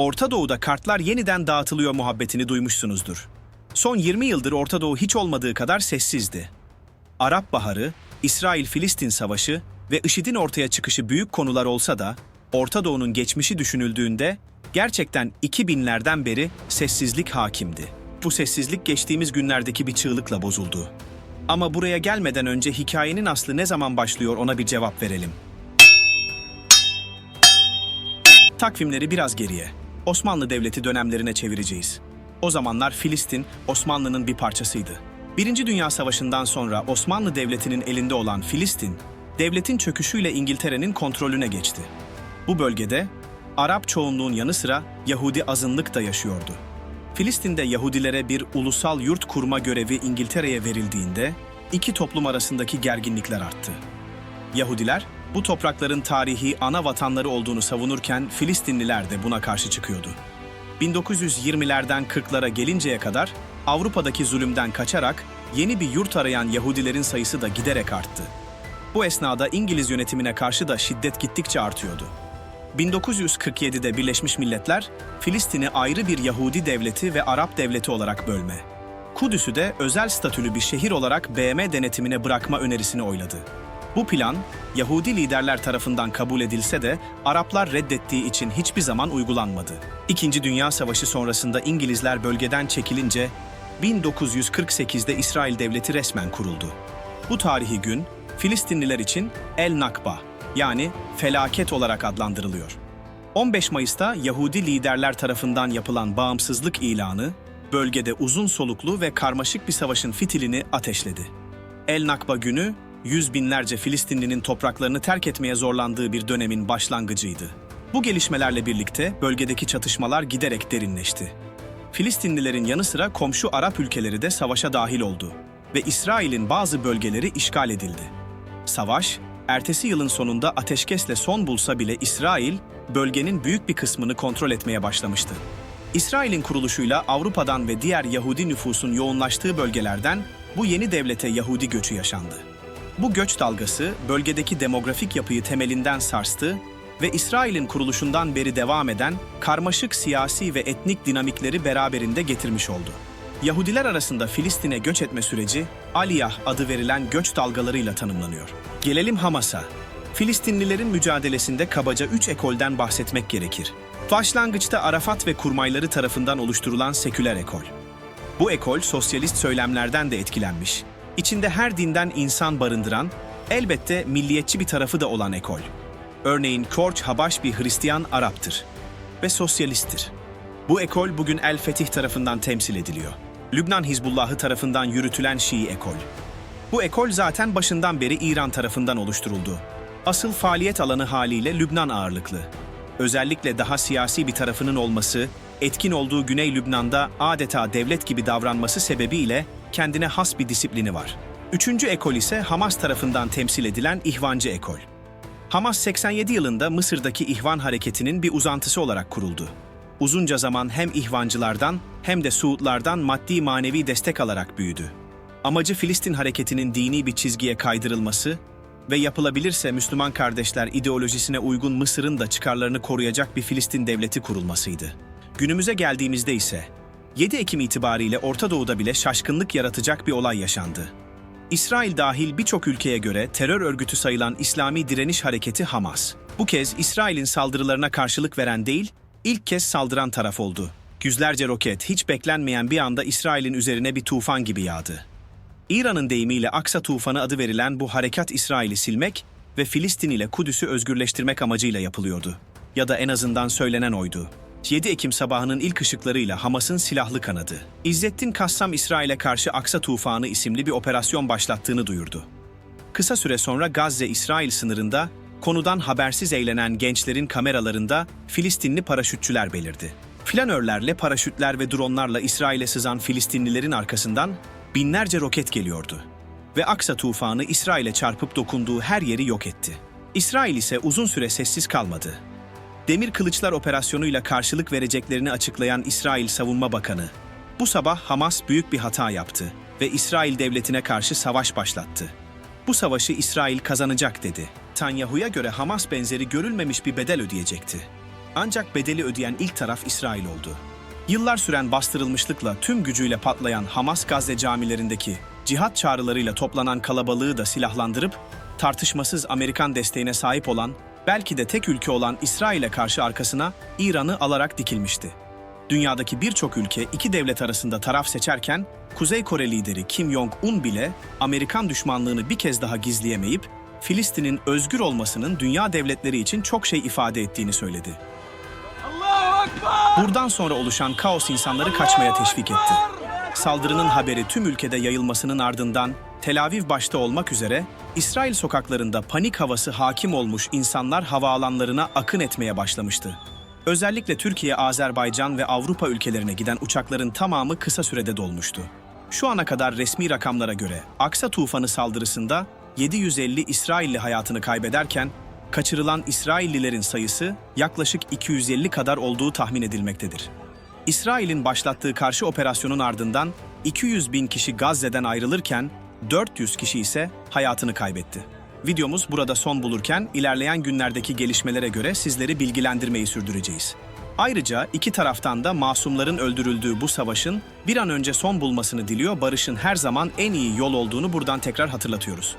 Orta Doğu'da kartlar yeniden dağıtılıyor muhabbetini duymuşsunuzdur. Son 20 yıldır Orta Doğu hiç olmadığı kadar sessizdi. Arap Baharı, İsrail-Filistin Savaşı ve IŞİD'in ortaya çıkışı büyük konular olsa da Orta Doğu'nun geçmişi düşünüldüğünde gerçekten 2000'lerden beri sessizlik hakimdi. Bu sessizlik geçtiğimiz günlerdeki bir çığlıkla bozuldu. Ama buraya gelmeden önce hikayenin aslı ne zaman başlıyor ona bir cevap verelim. Takvimleri biraz geriye. Osmanlı Devleti dönemlerine çevireceğiz. O zamanlar Filistin, Osmanlı'nın bir parçasıydı. Birinci Dünya Savaşı'ndan sonra Osmanlı Devleti'nin elinde olan Filistin, devletin çöküşüyle İngiltere'nin kontrolüne geçti. Bu bölgede Arap çoğunluğun yanı sıra Yahudi azınlık da yaşıyordu. Filistin'de Yahudilere bir ulusal yurt kurma görevi İngiltere'ye verildiğinde iki toplum arasındaki gerginlikler arttı. Yahudiler bu toprakların tarihi ana vatanları olduğunu savunurken Filistinliler de buna karşı çıkıyordu. 1920'lerden 40'lara gelinceye kadar Avrupa'daki zulümden kaçarak yeni bir yurt arayan Yahudilerin sayısı da giderek arttı. Bu esnada İngiliz yönetimine karşı da şiddet gittikçe artıyordu. 1947'de Birleşmiş Milletler, Filistin'i ayrı bir Yahudi devleti ve Arap devleti olarak bölme, Kudüs'ü de özel statülü bir şehir olarak BM denetimine bırakma önerisini oyladı. Bu plan, Yahudi liderler tarafından kabul edilse de Araplar reddettiği için hiçbir zaman uygulanmadı. İkinci Dünya Savaşı sonrasında İngilizler bölgeden çekilince 1948'de İsrail Devleti resmen kuruldu. Bu tarihi gün Filistinliler için El Nakba yani felaket olarak adlandırılıyor. 15 Mayıs'ta Yahudi liderler tarafından yapılan bağımsızlık ilanı, bölgede uzun soluklu ve karmaşık bir savaşın fitilini ateşledi. El Nakba günü, yüz binlerce Filistinlinin topraklarını terk etmeye zorlandığı bir dönemin başlangıcıydı. Bu gelişmelerle birlikte bölgedeki çatışmalar giderek derinleşti. Filistinlilerin yanı sıra komşu Arap ülkeleri de savaşa dahil oldu ve İsrail'in bazı bölgeleri işgal edildi. Savaş, ertesi yılın sonunda ateşkesle son bulsa bile İsrail, bölgenin büyük bir kısmını kontrol etmeye başlamıştı. İsrail'in kuruluşuyla Avrupa'dan ve diğer Yahudi nüfusun yoğunlaştığı bölgelerden bu yeni devlete Yahudi göçü yaşandı. Bu göç dalgası bölgedeki demografik yapıyı temelinden sarstı ve İsrail'in kuruluşundan beri devam eden karmaşık siyasi ve etnik dinamikleri beraberinde getirmiş oldu. Yahudiler arasında Filistin'e göç etme süreci Aliyah adı verilen göç dalgalarıyla tanımlanıyor. Gelelim Hamas'a. Filistinlilerin mücadelesinde kabaca üç ekolden bahsetmek gerekir. Başlangıçta Arafat ve kurmayları tarafından oluşturulan seküler ekol. Bu ekol sosyalist söylemlerden de etkilenmiş. İçinde her dinden insan barındıran, elbette milliyetçi bir tarafı da olan ekol. Örneğin Korç Habaş bir Hristiyan Arap'tır ve sosyalisttir. Bu ekol bugün El Fetih tarafından temsil ediliyor. Lübnan Hizbullahı tarafından yürütülen Şii ekol. Bu ekol zaten başından beri İran tarafından oluşturuldu. Asıl faaliyet alanı haliyle Lübnan ağırlıklı. Özellikle daha siyasi bir tarafının olması, etkin olduğu Güney Lübnan'da adeta devlet gibi davranması sebebiyle kendine has bir disiplini var. Üçüncü ekol ise Hamas tarafından temsil edilen İhvancı ekol. Hamas 87 yılında Mısır'daki İhvan hareketinin bir uzantısı olarak kuruldu. Uzunca zaman hem İhvancılardan hem de Suudlardan maddi manevi destek alarak büyüdü. Amacı Filistin hareketinin dini bir çizgiye kaydırılması ve yapılabilirse Müslüman kardeşler ideolojisine uygun Mısır'ın da çıkarlarını koruyacak bir Filistin devleti kurulmasıydı. Günümüze geldiğimizde ise 7 Ekim itibariyle Orta Doğu'da bile şaşkınlık yaratacak bir olay yaşandı. İsrail dahil birçok ülkeye göre terör örgütü sayılan İslami Direniş Hareketi Hamas. Bu kez İsrail'in saldırılarına karşılık veren değil, ilk kez saldıran taraf oldu. Yüzlerce roket hiç beklenmeyen bir anda İsrail'in üzerine bir tufan gibi yağdı. İran'ın deyimiyle Aksa Tufanı adı verilen bu harekat İsrail'i silmek ve Filistin ile Kudüs'ü özgürleştirmek amacıyla yapılıyordu. Ya da en azından söylenen oydu. 7 Ekim sabahının ilk ışıklarıyla Hamas'ın silahlı kanadı. İzzettin Kassam İsrail'e karşı Aksa Tufanı isimli bir operasyon başlattığını duyurdu. Kısa süre sonra Gazze-İsrail sınırında konudan habersiz eğlenen gençlerin kameralarında Filistinli paraşütçüler belirdi. Flanörlerle, paraşütler ve dronlarla İsrail'e sızan Filistinlilerin arkasından binlerce roket geliyordu. Ve Aksa tufanı İsrail'e çarpıp dokunduğu her yeri yok etti. İsrail ise uzun süre sessiz kalmadı. Demir Kılıçlar operasyonuyla karşılık vereceklerini açıklayan İsrail Savunma Bakanı, bu sabah Hamas büyük bir hata yaptı ve İsrail devletine karşı savaş başlattı. Bu savaşı İsrail kazanacak dedi. Tanyahu'ya göre Hamas benzeri görülmemiş bir bedel ödeyecekti. Ancak bedeli ödeyen ilk taraf İsrail oldu. Yıllar süren bastırılmışlıkla tüm gücüyle patlayan Hamas Gazze camilerindeki cihat çağrılarıyla toplanan kalabalığı da silahlandırıp tartışmasız Amerikan desteğine sahip olan, belki de tek ülke olan İsrail'e karşı arkasına İran'ı alarak dikilmişti. Dünyadaki birçok ülke iki devlet arasında taraf seçerken Kuzey Kore lideri Kim Jong-un bile Amerikan düşmanlığını bir kez daha gizleyemeyip Filistin'in özgür olmasının dünya devletleri için çok şey ifade ettiğini söyledi. Buradan sonra oluşan kaos insanları kaçmaya teşvik etti. Saldırının haberi tüm ülkede yayılmasının ardından Tel Aviv başta olmak üzere İsrail sokaklarında panik havası hakim olmuş insanlar havaalanlarına akın etmeye başlamıştı. Özellikle Türkiye, Azerbaycan ve Avrupa ülkelerine giden uçakların tamamı kısa sürede dolmuştu. Şu ana kadar resmi rakamlara göre Aksa tufanı saldırısında 750 İsrailli hayatını kaybederken kaçırılan İsraillilerin sayısı yaklaşık 250 kadar olduğu tahmin edilmektedir. İsrail'in başlattığı karşı operasyonun ardından 200 bin kişi Gazze'den ayrılırken 400 kişi ise hayatını kaybetti. Videomuz burada son bulurken ilerleyen günlerdeki gelişmelere göre sizleri bilgilendirmeyi sürdüreceğiz. Ayrıca iki taraftan da masumların öldürüldüğü bu savaşın bir an önce son bulmasını diliyor, barışın her zaman en iyi yol olduğunu buradan tekrar hatırlatıyoruz.